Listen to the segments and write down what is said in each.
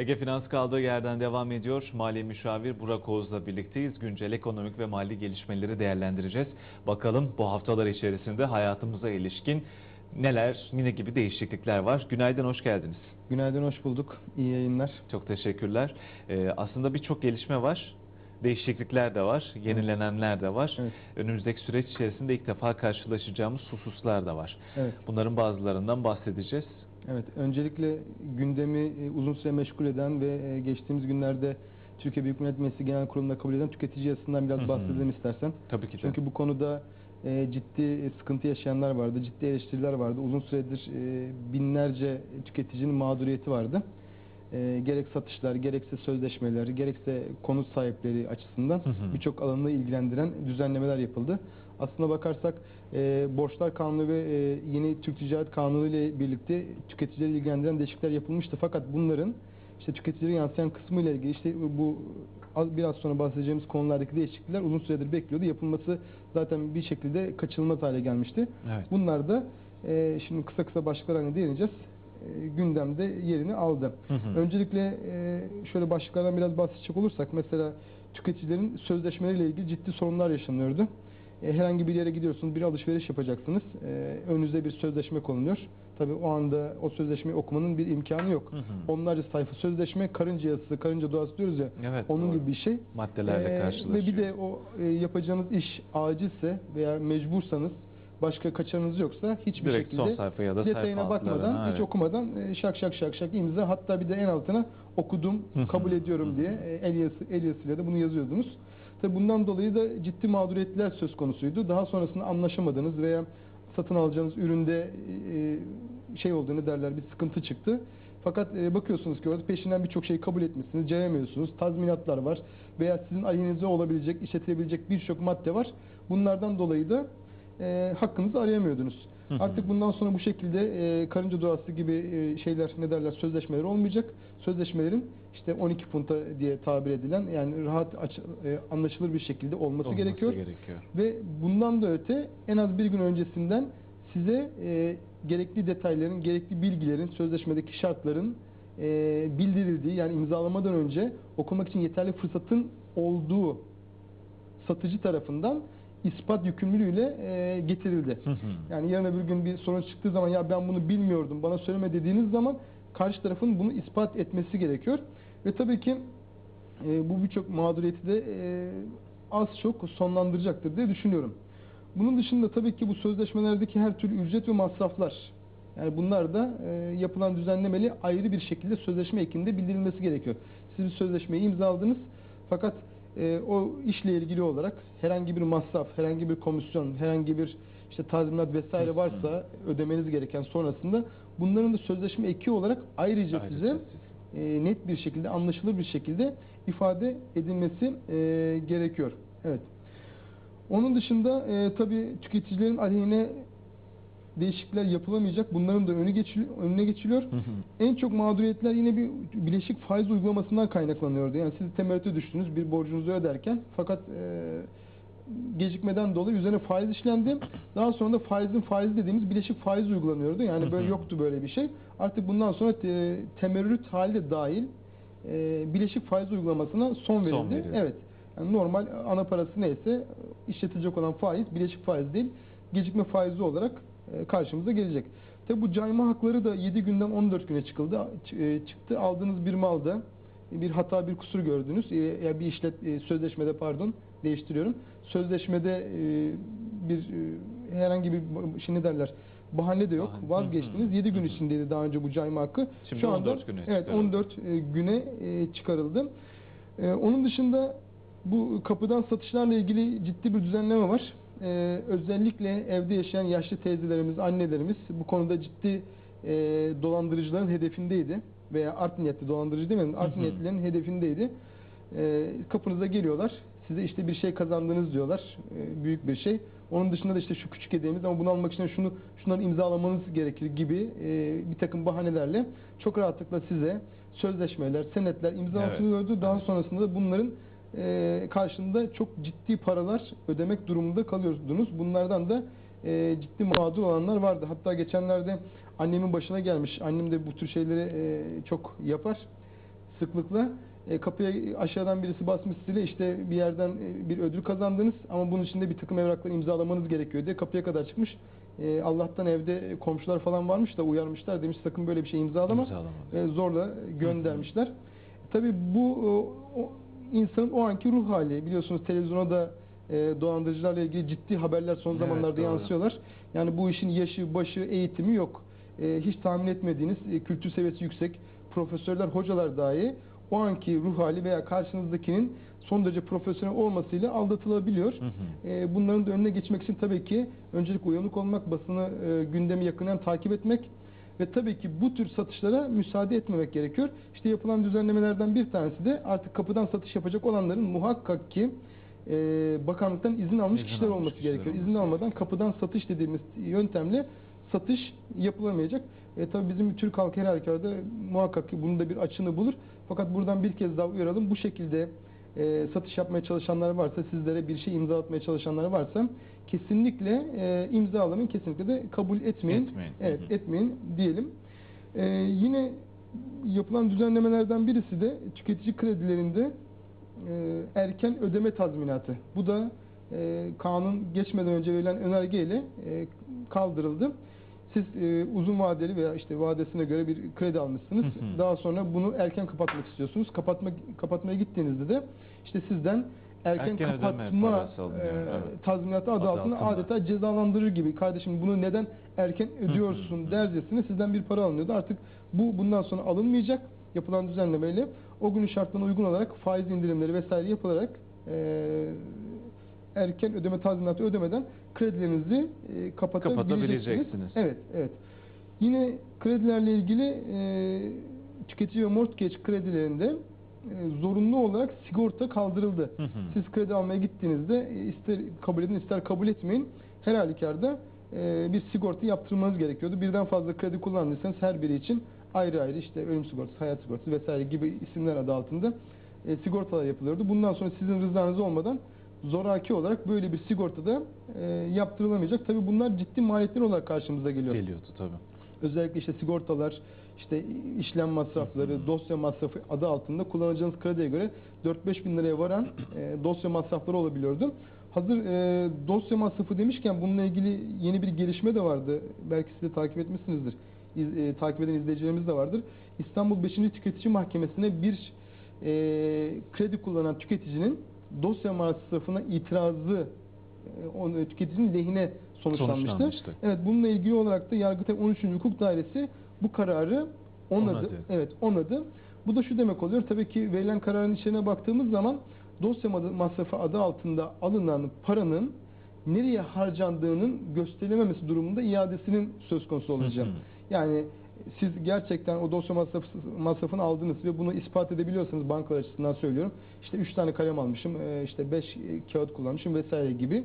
Ege Finans kaldığı yerden devam ediyor. Mali müşavir Burak Oğuz'la birlikteyiz. Güncel ekonomik ve mali gelişmeleri değerlendireceğiz. Bakalım bu haftalar içerisinde hayatımıza ilişkin neler, ne gibi değişiklikler var. Günaydın, hoş geldiniz. Günaydın, hoş bulduk. İyi yayınlar. Çok teşekkürler. Ee, aslında birçok gelişme var. Değişiklikler de var, yenilenenler de var. Evet. Önümüzdeki süreç içerisinde ilk defa karşılaşacağımız hususlar da var. Evet. Bunların bazılarından bahsedeceğiz. Evet. Öncelikle gündemi e, uzun süre meşgul eden ve e, geçtiğimiz günlerde Türkiye Büyük Millet Meclisi Genel Kurulu'nda kabul edilen tüketici yasasından biraz hı. bahsedelim istersen. Tabii ki de. Çünkü bu konuda e, ciddi sıkıntı yaşayanlar vardı, ciddi eleştiriler vardı. Uzun süredir e, binlerce tüketicinin mağduriyeti vardı. E, gerek satışlar, gerekse sözleşmeler, gerekse konut sahipleri açısından birçok alanını ilgilendiren düzenlemeler yapıldı. Aslına bakarsak e, Borçlar Kanunu ve e, yeni Türk Ticaret Kanunu ile birlikte tüketicileri ilgilendiren değişiklikler yapılmıştı. Fakat bunların işte tüketicilere yansıyan kısmı ile ilgili işte bu az- biraz sonra bahsedeceğimiz konulardaki değişiklikler uzun süredir bekliyordu. Yapılması zaten bir şekilde kaçınılmaz hale gelmişti. Evet. Bunlar da e, şimdi kısa kısa başlıklar haline değineceğiz. E, gündemde yerini aldı. Hı hı. Öncelikle e, şöyle başlıklardan biraz bahsedecek olursak mesela tüketicilerin sözleşmeleriyle ilgili ciddi sorunlar yaşanıyordu. E, herhangi bir yere gidiyorsunuz, bir alışveriş yapacaksınız. E, önünüze bir sözleşme konuluyor. Tabii o anda o sözleşmeyi okumanın bir imkanı yok. Hı hı. Onlarca sayfa sözleşme, karınca yazısı, karınca duası diyoruz ya. Evet, onun doğru. gibi bir şey. Maddelerle Ee, karşılaşıyor. Ve bir de o e, yapacağınız iş acilse veya mecbursanız başka kaçarınız yoksa hiçbir Direkt şekilde son sayfa ya da detayına sayfa altlarına, bakmadan, hiç evet. okumadan e, şak şak şak şak imza hatta bir de en altına okudum, kabul ediyorum diye e, el yazısı el yazısıyla da bunu yazıyordunuz. Tabi bundan dolayı da ciddi mağduriyetler söz konusuydu. Daha sonrasında anlaşamadınız veya satın alacağınız üründe e, şey oldu ne derler bir sıkıntı çıktı. Fakat e, bakıyorsunuz ki orada peşinden birçok şeyi kabul etmişsiniz, cayamıyorsunuz. Tazminatlar var veya sizin aleyhinize olabilecek, işletilebilecek birçok madde var. Bunlardan dolayı da e, hakkınızı arayamıyordunuz. Hı hı. Artık bundan sonra bu şekilde e, karınca duası gibi e, şeyler ne derler sözleşmeler olmayacak. Sözleşmelerin işte 12 punta diye tabir edilen yani rahat aç- e, anlaşılır bir şekilde olması, Olması gerekiyor. gerekiyor. Ve bundan da öte en az bir gün öncesinden size e, gerekli detayların, gerekli bilgilerin, sözleşmedeki şartların e, bildirildiği yani imzalamadan önce okumak için yeterli fırsatın olduğu satıcı tarafından ispat yükümlülüğüyle e, getirildi. Hı hı. Yani yarın öbür gün bir sorun çıktığı zaman ya ben bunu bilmiyordum bana söyleme dediğiniz zaman karşı tarafın bunu ispat etmesi gerekiyor. Ve tabii ki e, bu birçok mağduriyeti de e, az çok sonlandıracaktır diye düşünüyorum. Bunun dışında tabii ki bu sözleşmelerdeki her türlü ücret ve masraflar yani bunlar da e, yapılan düzenlemeli ayrı bir şekilde sözleşme ekinde bildirilmesi gerekiyor. Siz bir sözleşmeyi imzaladınız fakat e, o işle ilgili olarak herhangi bir masraf, herhangi bir komisyon, herhangi bir işte tazminat vesaire varsa ödemeniz gereken sonrasında bunların da sözleşme eki olarak ayrıca Ayrıca size e, net bir şekilde, anlaşılır bir şekilde ifade edilmesi e, gerekiyor. Evet. Onun dışında e, tabii tüketicilerin aleyhine değişiklikler yapılamayacak. Bunların da önü geçili- önüne geçiliyor. Hı hı. En çok mağduriyetler yine bir bileşik faiz uygulamasından kaynaklanıyordu. Yani siz temerrüte düştünüz bir borcunuzu öderken fakat e, gecikmeden dolayı üzerine faiz işlendi. Daha sonra da faizin faizi dediğimiz bileşik faiz uygulanıyordu. Yani böyle Hı hı. yoktu böyle bir şey. Artık bundan sonra te, temerrüt halde dahil e, bileşik faiz uygulamasına son verildi. Son. Evet. Yani normal ana parası neyse işletilecek olan faiz bileşik faiz değil gecikme faizi olarak karşımıza gelecek. Tabi bu cayma hakları da 7 günden 14 güne çıkıldı. E, Çıktı aldığınız bir malda bir hata bir kusur gördünüz. E, Ya bir işlet e, sözleşmede pardon değiştiriyorum. Sözleşmede e, bir e, herhangi bir şey ne derler bahane de yok. Bahane. Vazgeçtiniz. Hı hı. 7 gün içindeydi daha önce bu cayma hakkı. Şimdi Şu anda 14 güne Evet çıkarıldı. 14 e, güne e, çıkarıldı. E, Onun dışında bu kapıdan satışlarla ilgili ciddi bir düzenleme var. Ee, özellikle evde yaşayan yaşlı teyzelerimiz, annelerimiz bu konuda ciddi e, dolandırıcıların hedefindeydi. Veya art niyetli dolandırıcı demeyelim, art Hı hı. niyetlilerin hedefindeydi. Ee, kapınıza geliyorlar, size işte bir şey kazandınız diyorlar, ee, büyük bir şey. Onun dışında da işte şu küçük hediyemiz ama bunu almak için şunu şunları imzalamanız gerekir gibi e, bir takım bahanelerle çok rahatlıkla size sözleşmeler, senetler imzalatılıyordu. Daha Evet. sonrasında da bunların e, karşında çok ciddi paralar ödemek durumunda kalıyordunuz. Bunlardan da e, ciddi mağdur olanlar vardı. Hatta geçenlerde annemin başına gelmiş. Annem de bu tür şeyleri e, çok yapar. sıklıkla. E, kapıya aşağıdan birisi basmış size işte bir yerden e, bir ödül kazandınız ama bunun için de bir takım evrakları imzalamanız gerekiyor diye kapıya kadar çıkmış. E, Allah'tan evde komşular falan varmış da uyarmışlar demiş sakın böyle bir şey imzalama. İmzalama. E, zorla göndermişler. Tabii bu o insanın o anki ruh hali biliyorsunuz televizyona da e, dolandırıcılarla ilgili ciddi haberler son Evet, zamanlarda doğru. yansıyorlar. Yani bu işin yaşı, başı, eğitimi yok. E, hiç tahmin etmediğiniz e, kültür seviyesi yüksek profesörler, hocalar dahi o anki ruh hali veya karşınızdakinin son derece profesyonel olmasıyla aldatılabiliyor. Hı hı. E, bunların da önüne geçmek için tabii ki öncelikle uyanık olmak, basını e, gündemi yakından takip etmek ve tabii ki bu tür satışlara müsaade etmemek gerekiyor. İşte yapılan düzenlemelerden bir tanesi de artık kapıdan satış yapacak olanların muhakkak ki e, bakanlıktan izin almış İzin kişiler almış olması kişiler gerekiyor. olması İzin almadan kapıdan satış dediğimiz yöntemle satış yapılamayacak. E, tabii bizim Türk halkı her halükarda muhakkak ki bunun da bir açığını bulur. Fakat buradan bir kez daha uyaralım. Bu şekilde e, satış yapmaya çalışanlar varsa, sizlere bir şey imza atmaya çalışanlar varsa kesinlikle e, imzalamayın, kesinlikle de kabul etmeyin. Etmeyin. Evet, Hı hı. etmeyin diyelim. E, yine yapılan düzenlemelerden birisi de tüketici kredilerinde e, erken ödeme tazminatı. Bu da e, kanun geçmeden önce verilen önergeyle e, kaldırıldı. Siz e, uzun vadeli veya işte vadesine göre bir kredi almışsınız. Hı hı. Daha sonra bunu erken kapatmak istiyorsunuz. Kapatma kapatmaya gittiğinizde de işte sizden erken, Erken kapatma e, evet. tazminatı adı, Adı altında altında. adeta cezalandırır gibi. Kardeşim bunu neden erken ödüyorsun hı. dercesine sizden bir para alınıyordu. Artık bu bundan sonra alınmayacak. Yapılan düzenlemeyle o günün şartlarına uygun olarak faiz indirimleri vesaire yapılarak e, erken ödeme tazminatı ödemeden kredilerinizi e, kapatabileceksiniz. Evet, evet. Yine kredilerle ilgili e, tüketici ve mortgage kredilerinde e, zorunlu olarak sigorta kaldırıldı. Hı hı. Siz kredi almaya gittiğinizde e, ister kabul edin ister kabul etmeyin her halükarda e, bir sigorta yaptırmanız gerekiyordu. Birden fazla kredi kullandıysanız her biri için ayrı ayrı işte ölüm sigortası, hayat sigortası vesaire gibi isimler adı altında e, sigortalar yapılıyordu. Bundan sonra sizin rızanız olmadan zoraki olarak böyle bir sigortada e, yaptırılamayacak. Tabii bunlar ciddi maliyetler olarak karşımıza geliyor. Geliyordu tabii. Özellikle işte sigortalar, işte işlem masrafları, dosya masrafı adı altında kullanacağınız krediye göre 4-5 bin liraya varan e, dosya masrafları olabiliyordu. Hazır e, dosya masrafı demişken bununla ilgili yeni bir gelişme de vardı. Belki siz de takip etmişsinizdir. İz- e, takip eden izleyicilerimiz de vardır. İstanbul 5. Tüketici Mahkemesi'ne bir e, kredi kullanan tüketicinin dosya masrafına itirazı e, tüketicinin lehine sonuçlanmıştı. Sonuçlanmıştı. Evet bununla ilgili olarak da Yargıtay 13. Hukuk Dairesi bu kararı onadı. Onadı. Evet onadı. Bu da şu demek oluyor. Tabii ki verilen kararın içine baktığımız zaman dosya masrafı adı altında alınan paranın nereye harcandığının gösterilememesi durumunda iadesinin söz konusu olacak. Yani siz gerçekten o dosya masrafı, masrafını aldınız ve bunu ispat edebiliyorsanız bankalar açısından söylüyorum. İşte 3 tane kalem almışım, e, işte 5 kağıt kullanmışım vesaire gibi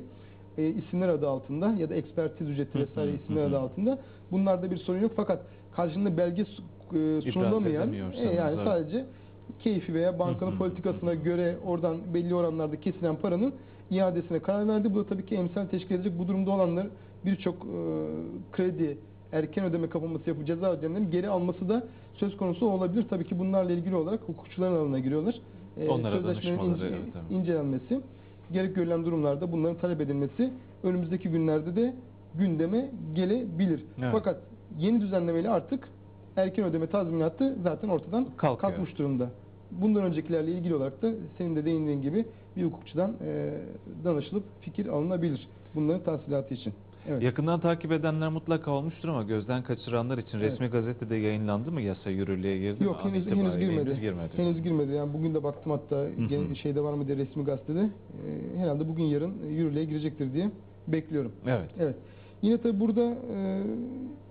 e, isimler adı altında ya da ekspertiz ücreti vesaire isimler adı altında bunlarda bir sorun yok fakat karşında belge e, sunulamayan e, yani sadece keyfi veya bankanın politikasına göre oradan belli oranlarda kesilen paranın iadesine karar verdi. Bu da tabii ki emsal teşkil edecek. Bu durumda olanlar birçok e, kredi erken ödeme kapanması yapıp ceza ödemelerini geri alması da söz konusu olabilir. Tabii ki bunlarla ilgili olarak hukukçuların alanına giriyorlar. E, Onlara danışmaları, ince- evet, evet. incelenmesi, gerek görülen durumlarda bunların talep edilmesi önümüzdeki günlerde de gündeme gelebilir. Evet. Fakat yeni düzenlemeyle artık erken ödeme tazminatı zaten ortadan Kalkıyor. kalkmış durumda. Bundan öncekilerle ilgili olarak da senin de değindiğin gibi bir hukukçudan e, danışılıp fikir alınabilir bunların tahsilatı için. Evet. Yakından takip edenler mutlaka olmuştur ama gözden kaçıranlar için Evet. resmi gazetede yayınlandı mı yasa yürürlüğe girdi Yok mi? An henüz henüz girmedi. Henüz girmedi. Henüz girmedi. Yani bugün de baktım hatta hı. gene şeyde var mı diye resmi gazetede. E, herhalde bugün yarın yürürlüğe girecektir diye bekliyorum. Evet. Evet. Yine tabi burada e,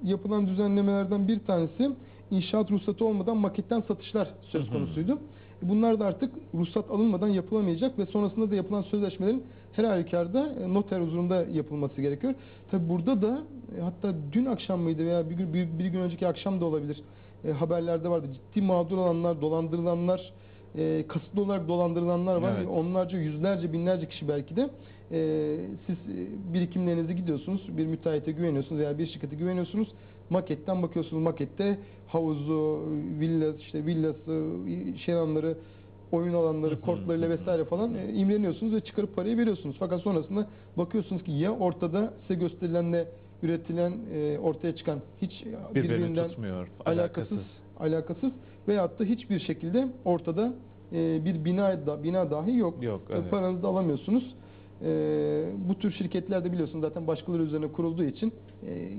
yapılan düzenlemelerden bir tanesi inşaat ruhsatı olmadan maketten satışlar söz Hı hı. konusuydu. Bunlar da artık ruhsat alınmadan yapılamayacak ve sonrasında da yapılan sözleşmelerin her halükarda e, noter huzurunda yapılması gerekiyor. Tabi burada da e, hatta dün akşam mıydı veya bir gün, bir, bir gün önceki akşam da olabilir e, haberlerde vardı. Ciddi mağdur olanlar, dolandırılanlar, e, kasıtlı olarak dolandırılanlar var. Evet. Onlarca, yüzlerce, binlerce kişi belki de e, siz e, birikimlerinizi gidiyorsunuz, bir müteahhite güveniyorsunuz veya bir şirkete güveniyorsunuz. maketten bakıyorsunuz makette havuzu, villa işte villası, şey oyun alanları, kortlarıyla vesaire falan e, imreniyorsunuz ve çıkarıp parayı veriyorsunuz. Fakat sonrasında bakıyorsunuz ki ya ortada size gösterilenle üretilen e, ortaya çıkan hiç Birbirini birbirinden tutmuyor. alakasız alakasız veyahut da hiçbir şekilde ortada e, bir bina da bina dahi yok. Yok, Ve evet. Paranızı da alamıyorsunuz. E, bu tür şirketler de biliyorsunuz zaten başkaları üzerine kurulduğu için e,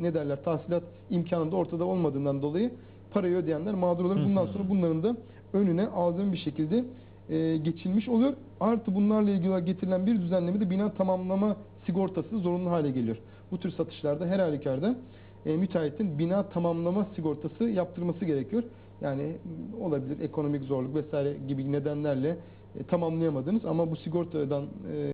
ne derler tahsilat imkanı da ortada olmadığından dolayı parayı ödeyenler mağdur olur. Bundan sonra bunların da önüne azami bir şekilde e, geçilmiş oluyor. Artı bunlarla ilgili getirilen bir düzenleme de bina tamamlama sigortası zorunlu hale geliyor. Bu tür satışlarda her halükarda e, müteahhitin bina tamamlama sigortası yaptırması gerekiyor. Yani olabilir ekonomik zorluk vesaire gibi nedenlerle e, tamamlayamadınız ama bu sigortadan e,